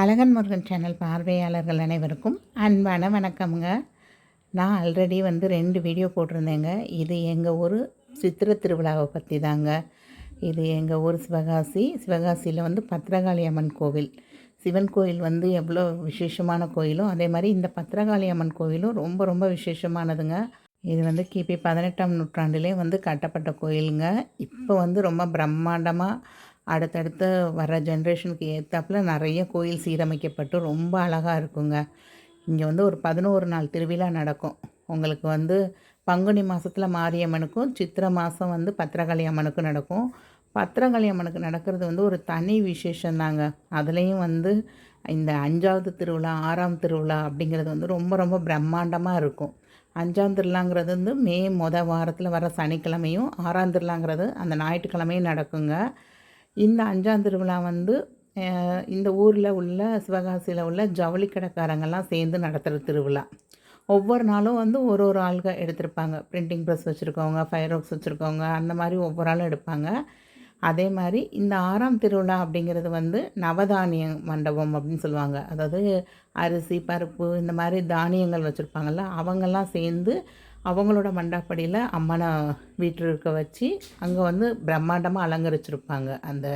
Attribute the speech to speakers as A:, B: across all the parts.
A: அழகன் Murugan channel பார்வையாளர்கள் அனைவருக்கும் அன்பான வணக்கம்ங்க. நான் ஆல்ரெடி வந்து ரெண்டு வீடியோ போட்டிருந்தேங்க. இது எங்கள் ஊர் சித்திரை திருவிழாவை பற்றி தாங்க. இது எங்கள் ஊர் சிவகாசி. சிவகாசியில் வந்து பத்திரகாளி அம்மன் கோவில். சிவன் கோயில் வந்து எவ்வளோ விசேஷமான கோயிலும் அதே மாதிரி இந்த பத்திரகாளி அம்மன் கோயிலும் ரொம்ப ரொம்ப விசேஷமானதுங்க. இது வந்து கிபி பதினெட்டாம் நூற்றாண்டிலே வந்து கட்டப்பட்ட கோயிலுங்க. இப்போ வந்து ரொம்ப பிரம்மாண்டமாக அடுத்தடுத்து வர ஜென்ரேஷனுக்கு ஏற்றாப்புல நிறைய கோயில் சீரமைக்கப்பட்டு ரொம்ப அழகாக இருக்குங்க. இங்கே வந்து ஒரு பதினோரு நாள் திருவிழா நடக்கும். உங்களுக்கு வந்து பங்குனி மாதத்தில் மாரியம்மனுக்கும் சித்திரை மாதம் வந்து பத்திரகாளி அம்மனுக்கும் நடக்கும். பத்திரகாளி அம்மனுக்கு நடக்கிறது வந்து ஒரு தனி விசேஷந்தாங்க. அதுலேயும் வந்து இந்த அஞ்சாவது திருவிழா ஆறாம் திருவிழா அப்படிங்கிறது வந்து ரொம்ப ரொம்ப பிரம்மாண்டமாக இருக்கும். அஞ்சாம் திருவிழாங்கிறது வந்து மே மொதல் வாரத்தில் வர சனிக்கிழமையும் ஆறாம் திருவிழாங்கிறது அந்த ஞாயிற்றுக்கிழமையும் நடக்குங்க. இந்த அஞ்சாம் திருவிழா வந்து இந்த ஊரில் உள்ள சிவகாசியில் உள்ள ஜவுளி கடைக்காரங்கெல்லாம் சேர்ந்து நடத்துகிற திருவிழா. ஒவ்வொரு நாளும் வந்து ஒரு ஒரு ஆளுக எடுத்திருப்பாங்க. பிரிண்டிங் ப்ரெஸ் வச்சுருக்கவங்க ஃபயர் ஒர்க்ஸ் வச்சுருக்கவங்க அந்த மாதிரி ஒவ்வொரு ஆளும் எடுப்பாங்க. அதே மாதிரி இந்த ஆறாம் திருவிழா அப்படிங்கிறது வந்து நவதானிய மண்டபம் அப்படின்னு சொல்லுவாங்க. அதாவது அரிசி பருப்பு இந்த மாதிரி தானியங்கள் வச்சுருப்பாங்கல்ல அவங்கெல்லாம் சேர்ந்து அவங்களோட மண்டாப்படியில் அம்மனை வீட்டில் இருக்க வச்சு அங்கே வந்து பிரம்மாண்டமாக அலங்கரிச்சிருப்பாங்க அந்த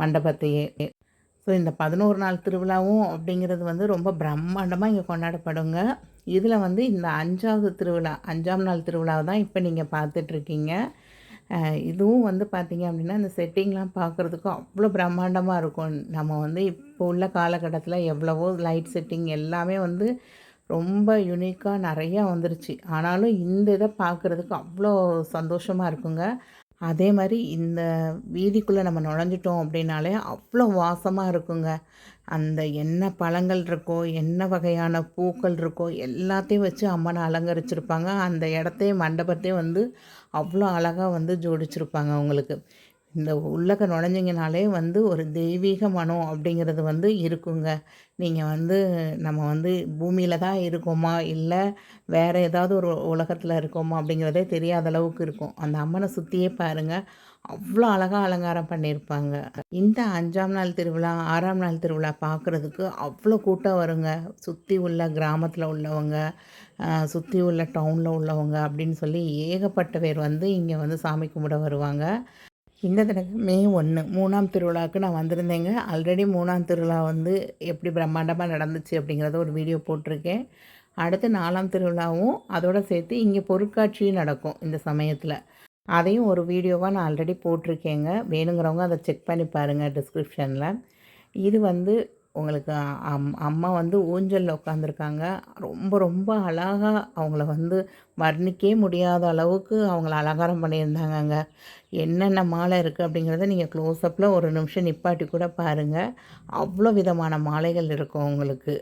A: மண்டபத்தையே. ஸோ இந்த பதினோரு நாள் திருவிழாவும் அப்படிங்கிறது வந்து ரொம்ப பிரம்மாண்டமாக இங்கே கொண்டாடப்படுங்க. இதில் வந்து இந்த அஞ்சாவது திருவிழா அஞ்சாம் நாள் திருவிழாவை தான் இப்போ நீங்கள் பார்த்துட்ருக்கீங்க. இதுவும் வந்து பார்த்தீங்க அப்படின்னா இந்த செட்டிங்லாம் பார்க்குறதுக்கும் அவ்வளோ பிரம்மாண்டமாக இருக்கும். நம்ம வந்து இப்போ உள்ள காலகட்டத்தில் எவ்வளவோ லைட் செட்டிங் எல்லாமே வந்து ரொம்ப யூனிக்காக நிறையா வந்துருச்சு. ஆனாலும் இந்த இதை பார்க்குறதுக்கு அவ்வளோ சந்தோஷமாக இருக்குங்க. அதே மாதிரி இந்த வீதிக்குள்ளே நம்ம நுழைஞ்சிட்டோம் அப்படின்னாலே அவ்வளோ வாசமாக இருக்குங்க. அந்த என்ன பழங்கள் இருக்கோ என்ன வகையான பூக்கள் இருக்கோ எல்லாத்தையும் வச்சு அம்மனை அலங்கரிச்சிருப்பாங்க. அந்த இடத்தையும் மண்டபத்தையும் வந்து அவ்வளோ அழகாக வந்து ஜோடிச்சிருப்பாங்க உங்களுக்கு இந்த உள்ளக நுழைஞ்சிங்கனாலே வந்து ஒரு தெய்வீக மனம் அப்படிங்கிறது வந்து இருக்குங்க. நீங்கள் வந்து நம்ம வந்து பூமியில் தான் இருக்கோமா? இல்லை வேறு ஏதாவது ஒரு உலகத்தில் இருக்கோமா? அப்படிங்கிறதே தெரியாத அளவுக்கு இருக்கும். அந்த அம்மனை சுற்றியே பாருங்கள் அவ்வளோ அழகாக அலங்காரம் பண்ணியிருப்பாங்க. இந்த அஞ்சாம் நாள் திருவிழா ஆறாம் நாள் திருவிழா பார்க்குறதுக்கு அவ்வளோ கூட்டம் வருங்க. சுற்றி உள்ள கிராமத்தில் உள்ளவங்க சுற்றி உள்ள டவுனில் உள்ளவங்க அப்படின்னு சொல்லி ஏகப்பட்ட பேர் வந்து இங்கே வந்து சாமி கும்பிட வருவாங்க. இந்த தடவை மே ஒன்று மூணாம் திருவிழாவுக்கு நான் வந்திருந்தேங்க. ஆல்ரெடி மூணாம் திருவிழா வந்து எப்படி பிரம்மாண்டமாக நடந்துச்சு அப்படிங்கிறத ஒரு வீடியோ போட்டிருக்கேன். அடுத்து நாலாம் திருவிழாவும் அதோட சேர்த்து இங்கே பொருட்காட்சியும் நடக்கும் இந்த சமயத்தில். அதையும் ஒரு வீடியோவாக நான் ஆல்ரெடி போட்டிருக்கேங்க. வேணுங்கிறவங்க அதை செக் பண்ணி பாருங்கள் டிஸ்கிரிப்ஷனில் இது வந்து உங்களுக்கு அம் அம்மா வந்து ஊஞ்சலில் உட்காந்துருக்காங்க ரொம்ப ரொம்ப அழகாக அவங்கள வந்து வர்ணிக்கவே முடியாத அளவுக்கு அவங்கள அலங்காரம் பண்ணியிருந்தாங்கங்க. என்னென்ன மாலை இருக்குது அப்படிங்கிறத நீங்கள் க்ளோஸ்அப்பில் ஒரு நிமிஷம் நிப்பாட்டி கூட பாருங்கள் அவ்வளோ விதமான மாலைகள் இருக்கும் உங்களுக்கு.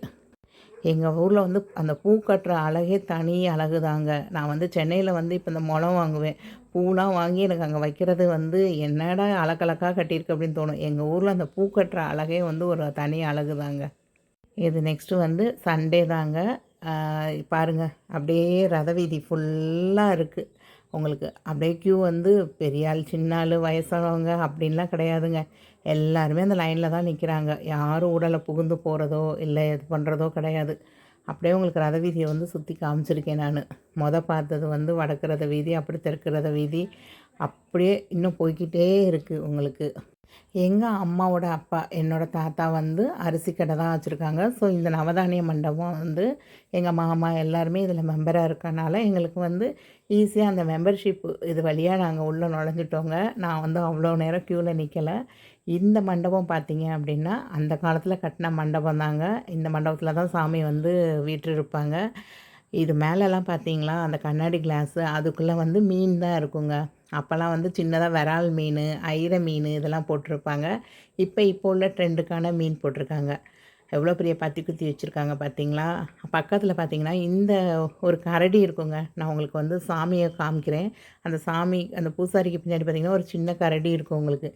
A: எங்கள் ஊரில் வந்து அந்த பூ கட்டுற அழகே தனி அழகு தாங்க நான் வந்து சென்னையில் வந்து இப்போ இந்த முளம் வாங்குவேன். பூலாம் வாங்கி எனக்கு அங்கே வைக்கிறது வந்து என்னடா அழகழகாக கட்டியிருக்கு அப்படின்னு தோணும். எங்கள் ஊரில் அந்த பூ கட்டுற அழகே வந்து ஒரு தனி அழகு தாங்க இது நெக்ஸ்ட்டு வந்து சண்டே தாங்க. பாருங்கள் பாருங்க. அப்படியே ரத வீதி ஃபுல்லாக இருக்குது உங்களுக்கு அப்படியே க்யூ வந்து பெரிய ஆள் சின்ன ஆள் வயசானவங்க அப்படின்லாம் கிடையாதுங்க. எல்லாருமே அந்த லைனில் தான் நிற்கிறாங்க யாரும் உடலை புகுந்து போகிறதோ இல்லை இது பண்ணுறதோ கிடையாது. அப்படியே உங்களுக்கு ரத வீதியை வந்து சுற்றி காமிச்சிருக்கேன் நான். மொதல் பார்த்தது வந்து வடக்கு ரத வீதி அப்படி தெற்கு ரத வீதி. அப்படியே இன்னும் போய்க்கிட்டே இருக்குது உங்களுக்கு. எங்கள் அம்மாவோட அப்பா என்னோடய தாத்தா வந்து அரிசி கடை தான் வச்சுருக்காங்க. ஸோ இந்த நவதானிய மண்டபம் வந்து எங்கள் மாமா எல்லாருமே இதில் மெம்பராக இருக்கனால எங்களுக்கு வந்து ஈஸியாக அந்த மெம்பர்ஷிப் இது வழியாக நாங்கள் உள்ளே நுழைஞ்சிட்டோங்க. நான் வந்து அவ்வளோ நேரம் க்யூவில் நிற்கலை இந்த மண்டபம் பார்த்தீங்க அப்படின்னா அந்த காலத்தில் கட்டின மண்டபம் தாங்க. இந்த மண்டபத்தில் தான் சாமி வந்து வீற்றிருப்பாங்க. இது மேலெல்லாம் பார்த்தீங்களா அந்த கண்ணாடி கிளாஸு அதுக்குள்ளே வந்து மீன் தான் இருக்குங்க. அப்போல்லாம் வந்து சின்னதாக விரால் மீன் ஐர மீன் இதெல்லாம் போட்டிருப்பாங்க. இப்போ இப்போ உள்ள ட்ரெண்டுக்கான மீன் போட்டிருக்காங்க. எவ்வளோ பெரிய பத்தி குத்தி வச்சுருக்காங்க பார்த்தீங்களா? பக்கத்தில் பார்த்தீங்கன்னா இந்த ஒரு கரடி இருக்குங்க. நான் உங்களுக்கு வந்து சாமியை காமிக்கிறேன். அந்த சாமி அந்த பூசாரிக்கு பின்னாடி பார்த்தீங்கன்னா ஒரு சின்ன கரடி இருக்கும் உங்களுக்கு.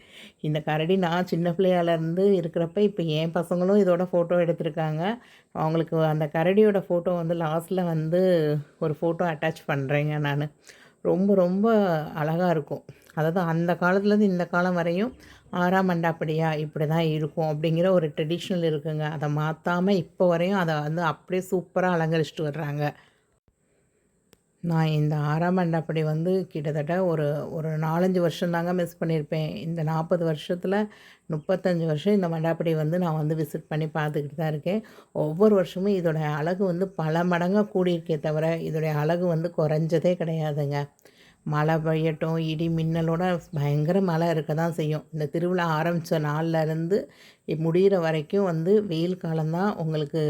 A: இந்த கரடி நான் சின்ன பிள்ளையாலேருந்து இருக்கிறப்ப இப்போ என் பசங்களும் இதோட ஃபோட்டோ எடுத்திருக்காங்க. அவங்களுக்கு அந்த கரடியோட ஃபோட்டோ வந்து லாஸ்ட்டில் வந்து ஒரு ஃபோட்டோ அட்டாச் பண்ணுறேங்க நான். ரொம்ப ரொம்ப அழகாக இருக்கும். அதாவது அந்த காலத்துலேருந்து இந்த காலம் வரையும் ஆறாம் மண்டாப்படியா இப்படி தான் இருக்கும் அப்படிங்கிற ஒரு ட்ரெடிஷ்னல் இருக்குங்க. அதை மாற்றாமல் இப்போ வரையும் அதை வந்து அப்படியே சூப்பராக அலங்கரிச்சிட்டு வர்றாங்க. நான் இந்த ஆறாம் மண்டாப்படி வந்து கிட்டத்தட்ட ஒரு ஒரு நாலஞ்சு வருஷம் தாங்க மிஸ் பண்ணியிருப்பேன். இந்த நாற்பது வருஷத்தில் முப்பத்தஞ்சு வருஷம் இந்த மண்டாப்படி வந்து நான் வந்து விசிட் பண்ணி பார்த்துக்கிட்டு தான் இருக்கேன். ஒவ்வொரு வருஷமும் இதோடைய அழகு வந்து பல மடங்காக கூடியிருக்கே தவிர இதோடைய அழகு வந்து குறைஞ்சதே கிடையாதுங்க. மழை பெய்யட்டும் இடி மின்னலோட பயங்கர மழை இருக்க தான் செய்யும். இந்த திருவிழா ஆரம்பித்த நாள்லேருந்து முடிகிற வரைக்கும் வந்து வெயில் காலம்தான் உங்களுக்கு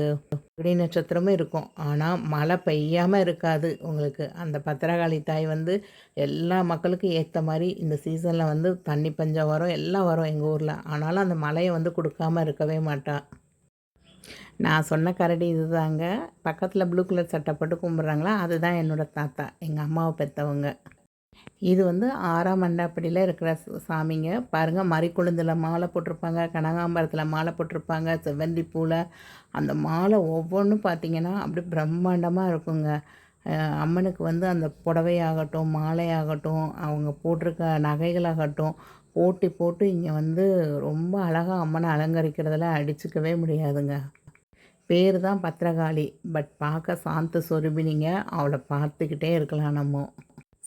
A: இடி நட்சத்திரமும் இருக்கும். ஆனால் மழை பெய்யாமல் இருக்காது உங்களுக்கு. அந்த பத்திரகாளி தாய் வந்து எல்லா மக்களுக்கும் ஏற்ற மாதிரி இந்த சீசனில் வந்து தண்ணி பஞ்சம் வரும் எல்லாம் வரும் எங்கள் ஊரில். ஆனாலும் அந்த மழையை வந்து கொடுக்காமல் இருக்கவே மாட்டாள் நான் சொன்ன கரடி இதுதாங்க. பக்கத்தில் ப்ளூ கலர் சட்டை போட்டு கும்பிட்றாங்களா? அதுதான் என்னோடய தாத்தா எங்கள் அம்மாவை பெற்றவங்க இது வந்து ஆறாம் மண்டாப்படியில் இருக்கிற சாமிங்க. பாருங்கள் மறிக்குழுந்தில் மாலை போட்டிருப்பாங்க கனகாம்பரத்தில் மாலை போட்டிருப்பாங்க செவ்வந்தி பூவில் அந்த மாலை ஒவ்வொன்றும் பார்த்திங்கன்னா அப்படி பிரம்மாண்டமாக இருக்குங்க. அம்மனுக்கு வந்து அந்த புடவையாகட்டும் மாலையாகட்டும் அவங்க போட்டிருக்க நகைகளாகட்டும் போட்டி போட்டு இங்கே வந்து ரொம்ப அழகாக அம்மனை அலங்கரிக்கிறதுல அடிச்சுக்கவே முடியாதுங்க. பேர் தான் பத்திரகாளி. பட் பார்க்க சாந்த சொருபினிங்க. அவளை பார்த்துக்கிட்டே இருக்கலாம் நம்ம.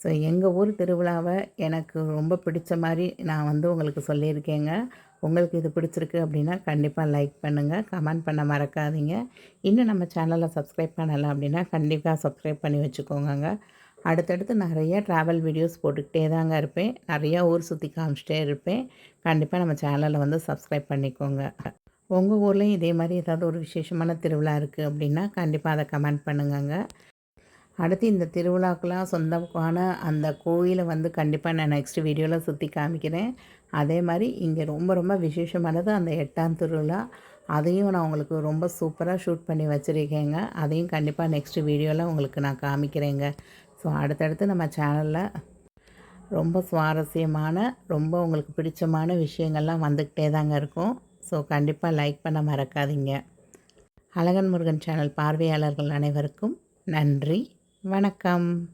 A: ஸோ எங்கள் ஊர் திருவிழாவை எனக்கு ரொம்ப பிடிச்ச மாதிரி நான் வந்து உங்களுக்கு சொல்லியிருக்கேங்க. உங்களுக்கு இது பிடிச்சிருக்கு அப்படின்னா கண்டிப்பாக லைக் பண்ணுங்கள் கமெண்ட் பண்ண மறக்காதீங்க. இன்னும் நம்ம சேனலை சப்ஸ்கிரைப் பண்ணலை அப்படின்னா கண்டிப்பாக சப்ஸ்கிரைப் பண்ணி வச்சுக்கோங்க அடுத்தடுத்து நிறைய ட்ராவல் வீடியோஸ் போட்டுக்கிட்டே தாங்க இருப்பேன். நிறையா ஊர் சுற்றி காமிச்சிட்டே இருப்பேன். கண்டிப்பாக நம்ம சேனலை வந்து சப்ஸ்கிரைப் பண்ணிக்கோங்க. உங்கள் ஊர்லேயும் இதே மாதிரி ஏதாவது ஒரு விசேஷமான திருவிழா இருக்குது அப்படின்னா கண்டிப்பாக அதை கமெண்ட் பண்ணுங்கங்க. அடுத்து இந்த திருவிழாக்கெலாம் சொந்தமான அந்த கோயிலை வந்து கண்டிப்பாக நான் நெக்ஸ்ட் வீடியோவில் சுற்றி காமிக்கிறேன். அதே மாதிரி இங்கே ரொம்ப ரொம்ப விசேஷமானது அந்த எட்டாம் திருவிழா. அதையும் நான் உங்களுக்கு ரொம்ப சூப்பராக ஷூட் பண்ணி வச்சுருக்கேங்க. அதையும் கண்டிப்பாக நெக்ஸ்ட் வீடியோவில் உங்களுக்கு நான் காமிக்கிறேங்க. ஸோ அடுத்தடுத்து நம்ம சேனலில் ரொம்ப சுவாரஸ்யமான ரொம்ப உங்களுக்கு பிடிச்சமான விஷயங்கள்லாம் வந்துக்கிட்டே தாங்க இருக்கும். ஸோ கண்டிப்பாக லைக் பண்ண மறக்காதீங்க. அழகன் முருகன் சேனல் பார்வையாளர்கள் அனைவருக்கும் நன்றி. வணக்கம்.